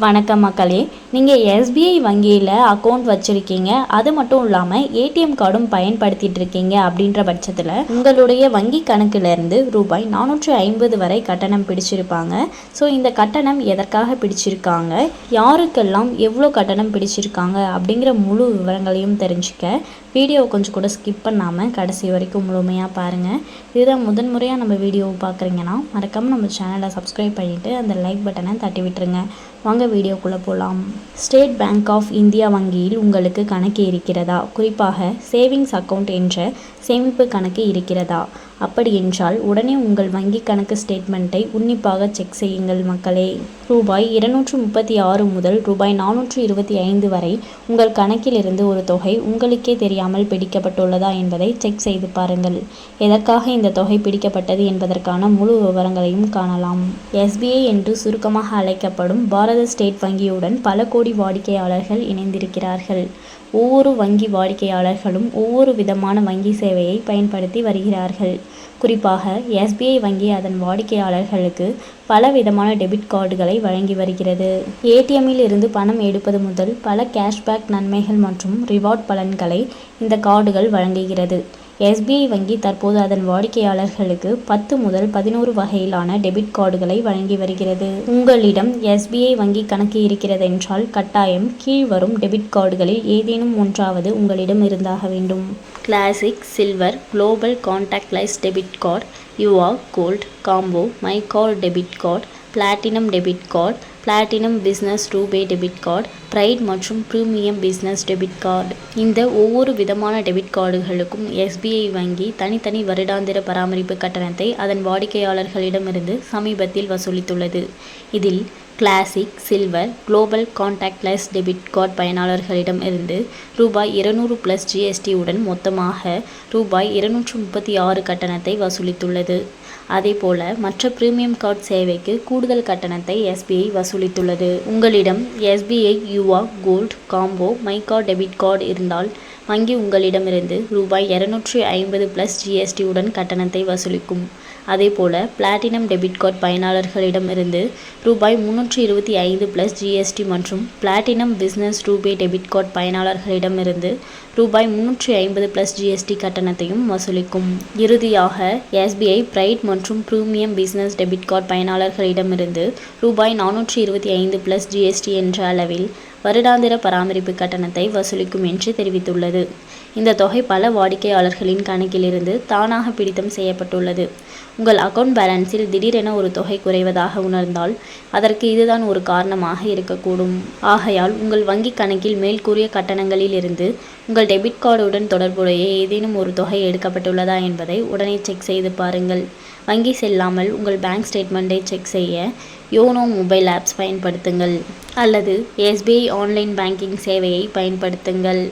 வணக்கம் மக்களே. நீங்கள் எஸ்பிஐ வங்கியில் அக்கௌண்ட் வச்சுருக்கீங்க. அது மட்டும் இல்லாமல் ஏடிஎம் கார்டும் பயன்படுத்திகிட்டு இருக்கீங்க அப்படின்ற பட்சத்தில் உங்களுடைய வங்கி கணக்கிலிருந்து ரூபாய் நானூற்றி ஐம்பது வரை கட்டணம் பிடிச்சிருப்பாங்க. ஸோ இந்த கட்டணம் எதற்காக பிடிச்சிருக்காங்க? யாருக்கெல்லாம் எவ்வளோ கட்டணம் பிடிச்சிருக்காங்க? அப்படிங்கிற முழு விவரங்களையும் தெரிஞ்சுக்க வீடியோவை கொஞ்சம் கூட ஸ்கிப் பண்ணாமல் கடைசி வரைக்கும் முழுமையாக பாருங்கள் இதுதான் முதன்முறையாக நம்ம வீடியோவை பார்க்குறீங்கன்னா மறக்காமல் நம்ம சேனலை சப்ஸ்கிரைப் பண்ணிவிட்டு அந்த லைக் பட்டனை தட்டி விட்டுருங்க. வாங்க வீடியோக்குள்ளே போகலாம் ஸ்டேட் பேங்க் ஆஃப் இந்தியா வங்கியில் உங்களுக்கு கணக்கு இருக்கிறதா? குறிப்பாக சேவிங்ஸ் அக்கவுண்ட் என்ற சேமிப்பு கணக்கு இருக்கிறதா? அப்படி என்றால் உடனே உங்கள் வங்கி கணக்கு ஸ்டேட்மெண்ட்டை உன்னிப்பாக செக் செய்யுங்கள் மக்களே. ரூபாய் இருநூற்று முப்பத்தி ஆறு முதல் ரூபாய் நானூற்று இருபத்தி ஐந்து வரை உங்கள் கணக்கிலிருந்து ஒரு தொகை உங்களுக்கே தெரியாமல் பிடிக்கப்பட்டுள்ளதா என்பதை செக் செய்து பாருங்கள். எதற்காக இந்த தொகை பிடிக்கப்பட்டது என்பதற்கான முழு விவரங்களையும் காணலாம். எஸ்பிஐ என்று சுருக்கமாக அழைக்கப்படும் பாரத ஸ்டேட் வங்கியுடன் பல கோடி வாடிக்கையாளர்கள் இணைந்திருக்கிறார்கள். ஒவ்வொரு வங்கி வாடிக்கையாளர்களும் ஒவ்வொரு விதமான வங்கி சேவையை பயன்படுத்தி வருகிறார்கள். குறிப்பாக எஸ்பிஐ வங்கி அதன் வாடிக்கையாளர்களுக்கு பல விதமான டெபிட் கார்டுகளை வழங்கி வருகிறது. ஏடிஎம்மில் இருந்து பணம் எடுப்பது முதல் பல கேஷ்பேக் நன்மைகள் மற்றும் ரிவார்ட் பலன்களை இந்த கார்டுகள் வழங்குகிறது. எஸ்பிஐ வங்கி தற்போது அதன் வாடிக்கையாளர்களுக்கு பத்து முதல் பதினோரு வகையிலான டெபிட் கார்டுகளை வழங்கி வருகிறது. உங்களிடம் எஸ்பிஐ வங்கி கணக்கு இருக்கிறது என்றால் கட்டாயம் கீழ்வரும் டெபிட் கார்டுகளில் ஏதேனும் ஒன்றாவது உங்களிடம் இருந்தாக வேண்டும். Classic silver global contactless debit card Yuva gold combo my card debit card platinum debit card platinum business RuPay debit card pride மற்றும் ப்ரீமியம் பிஸ்னஸ் டெபிட் கார்டு இந்த ஒவ்வொரு விதமான டெபிட் கார்டுகளுக்கும் எஸ்பிஐ வங்கி தனித்தனி வருடாந்திர பராமரிப்பு கட்டணத்தை அதன் வாடிக்கையாளர்களிடமிருந்து சமீபத்தில் வசூலித்துள்ளது. இதில் classic silver global contactless debit card பயனாளர்களிடம் இருந்து ரூபாய் இருநூறு ப்ளஸ் ஜிஎஸ்டி உடன் மொத்தமாக ரூபாய் இருநூற்று முப்பத்தி ஆறு கட்டணத்தை வசூலித்துள்ளது. அதேபோல மற்ற பிரீமியம் கார்டு சேவைக்கு கூடுதல் கட்டணத்தை எஸ்பிஐ வசூலித்துள்ளது. உங்களிடம் SBI Yuva gold combo my card debit card இருந்தால் வங்கி உங்களிடமிருந்து ரூபாய் இரநூற்றி ஐம்பது ப்ளஸ் ஜிஎஸ்டி உடன் கட்டணத்தை வசூலிக்கும். அதேபோல பிளாட்டினம் டெபிட் கார்டு பயனாளர்களிடம் இருந்து ரூபாய் முன்னூற்றி இருபத்தி ஐந்து ப்ளஸ் ஜிஎஸ்டி மற்றும் platinum business RuPay debit card பயனாளர்களிடமிருந்து ரூபாய் முன்னூற்றி ஐம்பது ப்ளஸ் ஜிஎஸ்டி கட்டணத்தையும் வசூலிக்கும். இறுதியாக எஸ்பிஐ பிரைட் மற்றும் ப்ரீமியம் பிஸ்னஸ் டெபிட் கார்டு பயனாளர்களிடமிருந்து ரூபாய் நானூற்றி இருபத்தி ஐந்து ப்ளஸ் ஜிஎஸ்டி என்ற அளவில் வருடாந்திர பராமரிப்பு கட்டணத்தை வசூலிக்கும் என்று தெரிவித்துள்ளது. இந்த தொகை பல வாடிக்கையாளர்களின் கணக்கிலிருந்து தானாக பிடித்தம் செய்யப்பட்டுள்ளது. உங்கள் அக்கவுண்ட் பேலன்ஸில் திடீரென ஒரு தொகை குறைவதாக உணர்ந்தால் அதற்கு இதுதான் ஒரு காரணமாக இருக்கக்கூடும். ஆகையால் உங்கள் வங்கி கணக்கில் மேல்கூறிய கட்டணங்களில் இருந்து உங்கள் டெபிட் கார்டுடன் தொடர்புடைய ஏதேனும் ஒரு தொகை எடுக்கப்பட்டுள்ளதா என்பதை உடனே செக் செய்து பாருங்கள். வங்கி செல்லாமல் உங்கள் பேங்க் ஸ்டேட்மெண்ட்டை செக் செய்ய யோனோ மொபைல் ஆப்ஸ் பயன்படுத்துங்கள் அல்லது எஸ்பிஐ ஆன்லைன் பேங்கிங் சேவையை பயன்படுத்துங்கள்.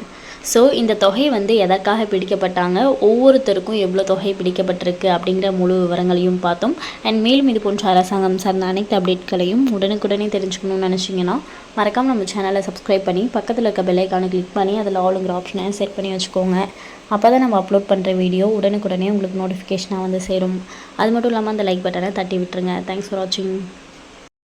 ஸோ இந்த தொகை வந்து எதற்காக பிடிக்கப்பட்டாங்க? ஒவ்வொருத்தருக்கும் எவ்வளோ தொகை பிடிக்கப்பட்டிருக்கு அப்படிங்கிற முழு விவரங்களையும் பார்த்தோம். அண்ட் மேலும் இது போன்ற அரசாங்கம் சார்ந்த அனைத்து அப்டேட்களையும் உடனுக்குடனே தெரிஞ்சுக்கணும்னு நினச்சிங்கன்னா மறக்காமல் நம்ம சேனலை சப்ஸ்கிரைப் பண்ணி பக்கத்தில் இருக்க பெல்லைக்கான கிளிக் பண்ணி அதில் ஆளுங்கிற ஆப்ஷனை செட் பண்ணி வச்சுக்கோங்க. அப்போ தான் நம்ம அப்லோட் பண்ணுற வீடியோ உடனுக்குடனே உங்களுக்கு நோட்டிஃபிகேஷனாக வந்து சேரும். அது மட்டும் இல்லாமல் அந்த லைக் பட்டனை தட்டி விட்டுருங்க. தேங்க்ஸ் ஃபார் வாட்சிங்